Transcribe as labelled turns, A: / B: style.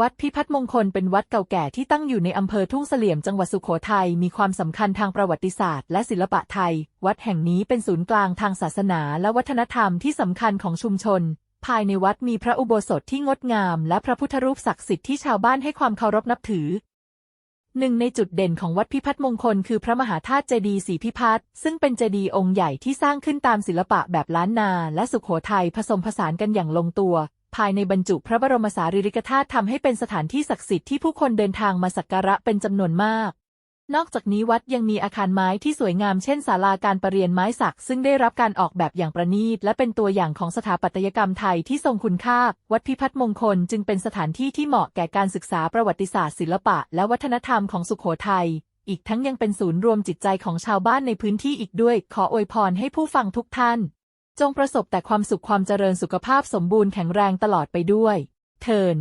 A: วัดพิพัฒน์มงคลเป็นวัดเก่าแก่ที่ตั้งอยู่ในอำเภอทุ่งเสลี่ยมจังหวัดสุโขทัยมีความสำคัญทางประวัติศาสตร์และศิลปะไทย วัดแห่งนี้เป็นศูนย์กลางทางศาสนาและวัฒนธรรมที่สำคัญของชุมชน ภายในวัดมีพระอุโบสถที่งดงาม และพระพุทธรูปศักดิ์สิทธิ์ที่ชาวบ้านให้ความเคารพนับถือ หนึ่งในจุดเด่นของวัดพิพัฒน์มงคลคือพระมหาธาตุเจดีย์ศรีพิพัฒน์ซึ่งเป็นเจดีย์องค์ใหญ่ที่สร้างขึ้นตามศิลปะแบบล้านนา และสุขโขทัยผสมผสานกันอย่างลงตัว ภายในบรรจุพระบรมสารีริกธาตุทำให้เป็นสถานที่ศักดิ์สิทธิ์ที่ผู้คนเดินทางมาสักการะเป็นจำนวนมาก นอกจากนี้วัดยังมีอาคารไม้ที่สวยงามเช่นศาลาการประเรียนไม้สัก ซึ่งได้รับการออกแบบอย่างประณีต และเป็นตัวอย่างของสถาปัตยกรรมไทยที่ทรงคุณค่า วัดพิพัฒน์มงคลจึงเป็นสถานที่ที่เหมาะแก่การศึกษาประวัติศาสตร์ศิลปะ และวัฒนธรรมของสุโขทัยอีกทั้งยังเป็นศูนย์รวมจิตใจของชาวบ้านในพื้นที่อีกด้วย ขออวยพรให้ผู้ฟังทุกท่าน จงประสบแต่ความสุขความเจริญสุขภาพสมบูรณ์แข็งแรงตลอดไปด้วย เทิน